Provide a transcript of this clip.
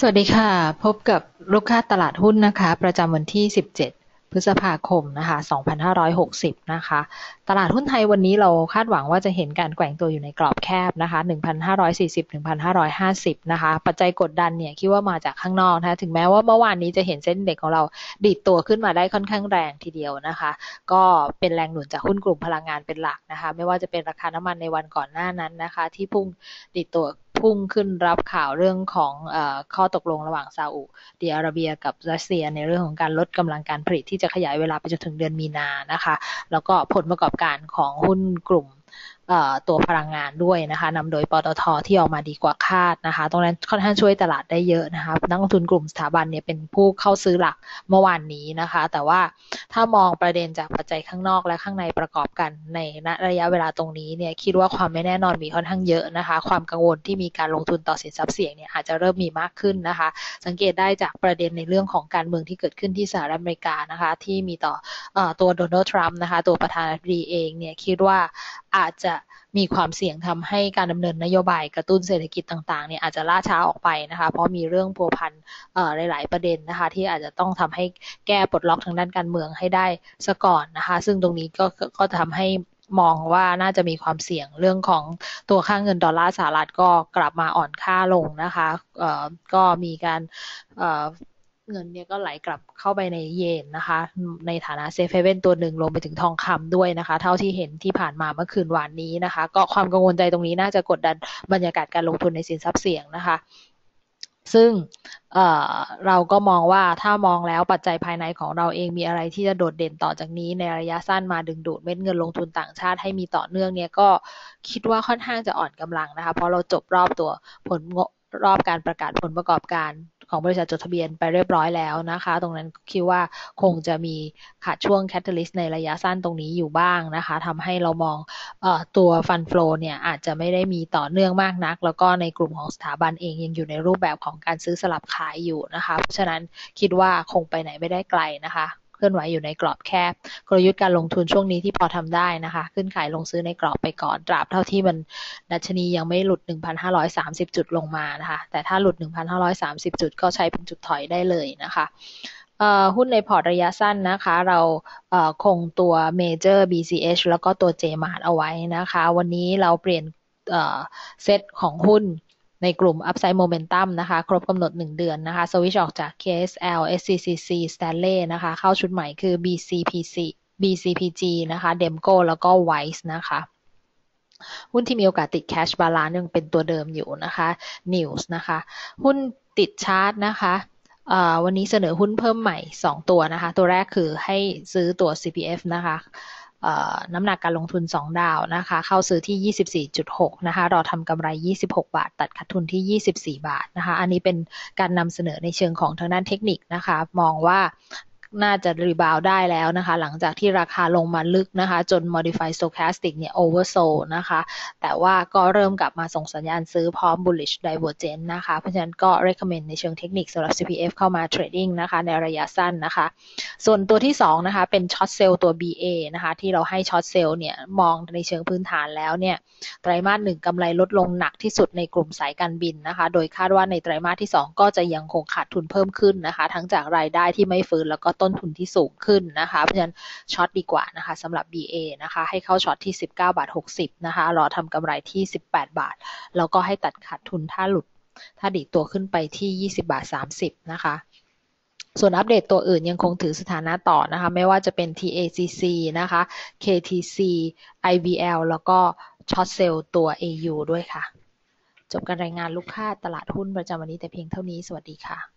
สวัสดีค่ะ พบกับลูกค้าตลาดหุ้นนะคะ ประจำวันที่ 17 พฤษภาคมนะคะ 2560 นะคะ ตลาดหุ้นไทยวันนี้เราคาดหวังว่าจะเห็นการแกว่งตัวอยู่ในกรอบแคบนะคะ 1,540-1,550 นะคะ ปัจจัยกดดันเนี่ยคิดว่ามาจากข้างนอกนะคะ ถึงแม้ว่าเมื่อวานนี้จะเห็นเส้นเด็กของเราดีดตัวขึ้นมาได้ค่อนข้างแรงทีเดียวนะคะ ก็เป็นแรงหนุนจากหุ้นกลุ่มพลังงานเป็นหลักนะคะ ไม่ว่าจะเป็นราคาน้ำมันในวันก่อนหน้านั้นนะคะ ที่พุ่งดีดตัว พุ่งขึ้นรับข่าวเรื่องของอข้อตกลงระหว่างซาอุดิอาระเบียกับรัสเซีย ในเรื่องของการลดกำลังการผลิตที่จะขยายเวลาไปจนถึงเดือนมีนานะคะ แล้วก็ผลประกอบการของหุ้นกลุ่ม ตัวพลังงานด้วยนะคะนำโดยปตทที่ออกมาดีกว่าคาดนะคะ ตรงนั้นค่อนข้างช่วยตลาดได้เยอะนะคะนักลงทุนกลุ่มสถาบันเนี่ยเป็นผู้เข้าซื้อหลักเมื่อวานนี้นะคะ แต่ว่าถ้ามองประเด็นจากปัจจัยข้างนอกและข้างในประกอบกันในณระยะเวลาตรงนี้เนี่ยคิดว่าความไม่แน่นอนมีค่อนข้างเยอะนะคะ ความกังวลที่มีการลงทุนต่อสินทรัพย์เสี่ยงเนี่ยอาจจะเริ่มมีมากขึ้นนะคะ สังเกตได้จากประเด็นในเรื่องของการเมืองที่เกิดขึ้นที่สหรัฐอเมริกานะคะ ที่มีต่ออตัวโดนัลด์ทรัมป์นะคะ ตัวประธานาธิบดีเองเนี่ยคิดว่า อาจจะมีความเสี่ยงทำให้การดำเนินนโยบายกระตุ้นเศรษฐกิจต่างๆเนี่ยอาจจะล่าช้าออกไปนะคะเพราะมีเรื่องพัวพันหลาย ๆ ประเด็นนะคะที่อาจจะต้องทำให้แก้ปลดล็อกทางด้านการเมืองให้ได้ซะก่อนนะคะซึ่งตรงนี้ก็ก็จะทำให้มองว่าน่าจะมีความเสี่ยงเรื่องของตัวค่างเงินดอลลาร์สหรัฐก็กลับมาอ่อนค่าลงนะคะก็มีการ เงินเนี่ยก็ไหลกลับเข้าไปในเยนนะคะ ในฐานะเซฟเฮเว่นตัวหนึ่งรวมไปถึงทองคำด้วยนะคะ เท่าที่เห็นที่ผ่านมาเมื่อคืนวานนี้นะคะ ก็ความกังวลใจตรงนี้น่าจะกดดันบรรยากาศการลงทุนในสินทรัพย์เสี่ยงนะคะซึ่งเเราก็มองว่าถ้ามองแล้วปัจจัยภายในของเราเองมีอะไรที่จะโดดเด่นต่อจากนี้ ในระยะสั้นมาดึงดูดเม็ดเงินลงทุนต่างชาติให้มีต่อเนื่องเนี่ยก็คิดว่าค่อนข้างจะอ่อนกำลังนะคะ เพราะเราจบรอบตัวผลรอบการประกาศผลประกอบการ ของบริษัทจดทะเบียนไปเรียบร้อยแล้วนะคะ ตรงนั้นคิดว่าคงจะมีขาดช่วงแคตตาลิสในระยะสั้นตรงนี้อยู่บ้างนะคะทำให้เรามองอตัวฟันฟลูเนี่ยอาจจะไม่ได้มีต่อเนื่องมากนัก แล้วก็ในกลุ่มของสถาบันเองยังอยู่ในรูปแบบของการซื้อสลับขายอยู่นะคะ เพราะฉะนั้นคิดว่าคงไปไหนไม่ได้ไกลนะคะ เคลื่อนไหวอยู่ในกรอบแคบ กลยุทธ์การลงทุนช่วงนี้ที่พอทำได้นะคะ ขึ้นขายลงซื้อในกรอบไปก่อนตราบเท่าที่มันดัชนียังไม่หลุด 1,530 จุดลงมานะคะ แต่ถ้าหลุด 1,530 จุดก็ใช้เป็นจุดถอยได้เลยนะคะหุ้นในพอร์ตระยะสั้นนะคะ เราคงตัว Major BCH แล้วก็ตัว JMart เอาไว้นะคะ วันนี้เราเปลี่ยนเซตของหุ้น ในกลุ่ม Upside Momentum นะคะ ครบกำหนด 1 เดือนนะคะ สวิชออกจาก KSL SCCC Stanley นะคะ เข้าชุดใหม่คือ BCPC BCPG นะคะ Demco แล้วก็ Wise นะคะหุ้นที่มีโอกาสติด Cash Balance ยังเป็นตัวเดิมอยู่นะคะ News นะคะ หุ้นติดชาร์ตนะคะวันนี้เสนอหุ้นเพิ่มใหม่ 2 ตัวนะคะ ตัวแรกคือให้ซื้อตัว CPF นะคะ น้ำหนักการลงทุน 2 ดาวนะคะ เข้าซื้อที่ 24.6 นะคะ รอทำกำไร 26 บาท ตัดขาดทุนที่ 24 บาทนะคะ อันนี้เป็นการนำเสนอในเชิงของทางด้านเทคนิคนะคะ มองว่า น่าจะรีบาวได้แล้วนะคะ หลังจากที่ราคาลงมาลึกนะคะ จน modify stochastic เนี่ย oversold นะคะ แต่ว่าก็เริ่มกลับมาส่งสัญญาณซื้อพร้อม bullish divergence นะคะ เพราะฉะนั้นก็ recommend ในเชิงเทคนิคสำหรับ CPF เข้ามา trading นะคะ ในระยะสั้นนะคะ ส่วนตัวที่ 2 นะคะ เป็น short sell ตัว BA นะคะ ที่เราให้ short sell เนี่ย มองในเชิงพื้นฐานแล้วเนี่ย ไตรมาสหนึ่งกำไรลดลงหนักที่สุดในกลุ่มสายการบินนะคะ โดยคาดว่าในไตรมาสที่ 2 ก็จะยังคงขาดทุนเพิ่มขึ้นนะคะ ทั้งจากรายได้ที่ไม่ฟื้นแล้วก็ต้นต้นทุนที่สูงขึ้นนะคะเพราะฉะนั้นช็อตดีกว่านะคะสำหรับ BA นะคะให้เข้าช็อตที่ 19 บาท 60นะคะรอทำกำไรที่ 18 บาท แล้วก็ให้ตัดขาดทุนถ้าหลุด ถ้าดีตัวขึ้นไปที่ 20 บาท 30 นะคะส่วนอัปเดตตัวอื่นยังคงถือสถานะต่อนะคะ ไม่ว่าจะเป็น TACC นะคะ KTC IVL แล้วก็ช็อตเซลตัว AU ด้วยค่ะ จบการรายงานลูกค้าตลาดหุ้นประจำวันนี้แต่เพียงเท่านี้ สวัสดีค่ะ